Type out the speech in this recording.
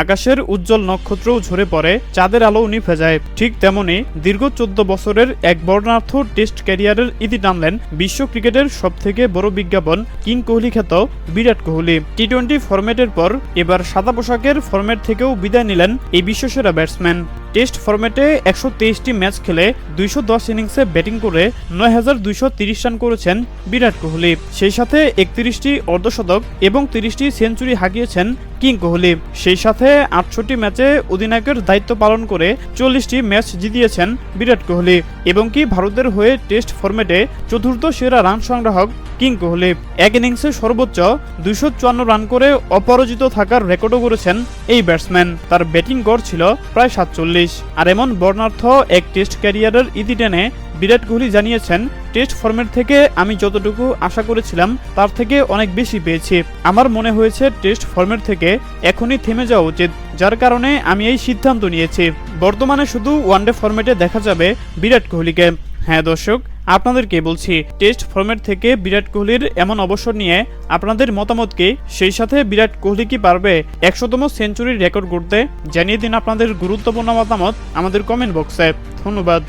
আকাশের উজ্জ্বল নক্ষত্রও ঝরে পড়ে, চাঁদের আলো উনি ফেজায় ঠিক তেমনি দীর্ঘ চোদ্দ বছরের এক বর্ণার্থ টেস্ট ক্যারিয়ারের ইতি টানলেন বিশ্ব ক্রিকেটের সবথেকে বড় বিজ্ঞাপন কিং কোহলি খ্যাত বিরাট কোহলি। টি টোয়েন্টি ফরম্যাটের পর এবার সাদা পোশাকের ফরম্যাট থেকেও বিদায় নিলেন এই বিশ্বসেরা ব্যাটসম্যান। টেস্ট ফরম্যাটে একশো তেইশটি ম্যাচ খেলে দুইশো দশ ইনিংসে ব্যাটিং করে নয় হাজার দুইশো তিরিশ রান করেছেন বিরাট কোহলি। সেই সাথে একত্রিশটি অর্ধশতক এবং তিরিশটি সেঞ্চুরি হাঁকিয়েছেন কিং কোহলি। সেই সাথে আটষট্টি ম্যাচে অধিনায়কের দায়িত্ব পালন করে চল্লিশটি ম্যাচ জিতিয়েছেন বিরাট কোহলি এবং কি ভারতের হয়ে টেস্ট ফরম্যাটে চতুর্থ সেরা রান সংগ্রাহক কিং কোহলি। এক ইনিংসে সর্বোচ্চ দুইশো চুয়ান্ন রান করে অপরাজিত থাকার রেকর্ডও করেছেন এই ব্যাটসম্যান। তার ব্যাটিং গড় ছিল প্রায় সাতচল্লিশ। আর এমন বর্ণার্থ এক টেস্ট ক্যারিয়ারের ইতি টেনে বিরাট কোহলি জানিয়েছেন টেস্ট ফর্মেট থেকে আমি যতটুকু আশা করেছিলাম, তার থেকে অনেক বেশি পেয়েছি। আমার মনে হয়েছে টেস্ট ফর্মেট থেকে এখনই থেমে যাওয়া উচিত, যার কারণে আমি এই সিদ্ধান্ত নিয়েছি। বর্তমানে শুধু ওয়ানডে ফর্মেটে দেখা যাবে বিরাট কোহলিকে। হ্যাঁ দর্শক আপনাদেরকে বলছি টেস্ট ফর্মেট থেকে বিরাট কোহলির এমন অবসর নিয়ে আপনাদের মতামতকে সেই সাথে বিরাট কোহলি কি পারবে একশোতম সেঞ্চুরির রেকর্ড করতে জানিয়ে দিন আপনাদের গুরুত্বপূর্ণ মতামত আমাদের কমেন্ট বক্সে ধন্যবাদ।